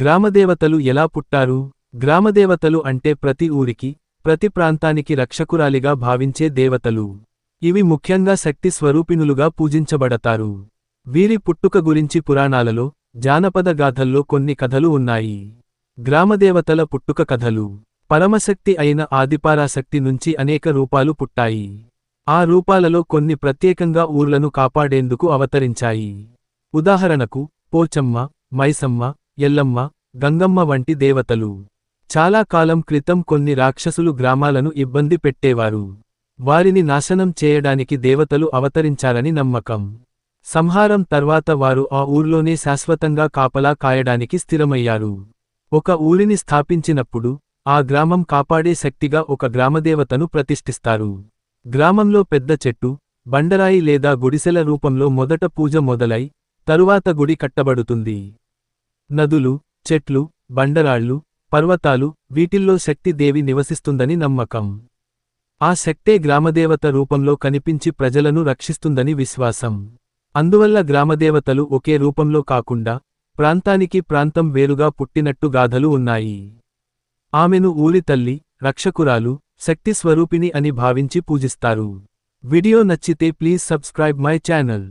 గ్రామదేవతలు ఎలా పుట్టారు? గ్రామదేవతలు అంటే ప్రతి ఊరికి ప్రతి ప్రాంతానికి రక్షకురాలిగా భావించే దేవతలు. ఇవి ముఖ్యంగా శక్తి స్వరూపిణులుగా పూజించబడతారు. వీరి పుట్టుక గురించి పురాణాలలో జానపద గాథల్లో కొన్ని కథలు ఉన్నాయి. గ్రామదేవతల పుట్టుక కథలు. పరమశక్తి అయిన ఆదిపారాశక్తి నుంచి అనేక రూపాలు పుట్టాయి. ఆ రూపాలలో కొన్ని ప్రత్యేకంగా ఊర్లను కాపాడేందుకు అవతరించాయి. ఉదాహరణకు పోచమ్మ మైసమ్మ ఎల్లమ్మ గంగమ్మ వంటి దేవతలు. చాలా కాలం క్రితం కొన్ని రాక్షసులు గ్రామాలను ఇబ్బంది పెట్టేవారు. వారిని నాశనం చేయడానికి దేవతలు అవతరించారని నమ్మకం. సంహారం తర్వాత వారు ఆ ఊర్లోనే శాశ్వతంగా కాపలా కాయడానికి స్థిరమయ్యారు. ఒక ఊరిని స్థాపించినప్పుడు ఆ గ్రామం కాపాడే శక్తిగా ఒక గ్రామదేవతను ప్రతిష్ఠిస్తారు. గ్రామంలో పెద్ద చెట్టు బండరాయి లేదా గుడిసెల రూపంలో మొదట పూజ మొదలై తరువాత గుడి కట్టబడుతుంది. నదులు చెట్లు బండరాళ్ళు పర్వతాలు వీటిల్లో శక్తి దేవి నివసిస్తుందని నమ్మకం. ఆ శక్తే గ్రామదేవత రూపంలో కనిపించి ప్రజలను రక్షిస్తుందని విశ్వాసం. అందువల్ల గ్రామదేవతలు ఒకే రూపంలో కాకుండా ప్రాంతానికి ప్రాంతం వేరుగా పుట్టినట్టు గాథలు ఉన్నాయి. ఆమెను ఊరి తల్లి రక్షకురాలు శక్తి స్వరూపిణి అని భావించి పూజిస్తారు. వీడియో నచ్చితే ప్లీజ్ సబ్స్క్రైబ్ మై ఛానల్.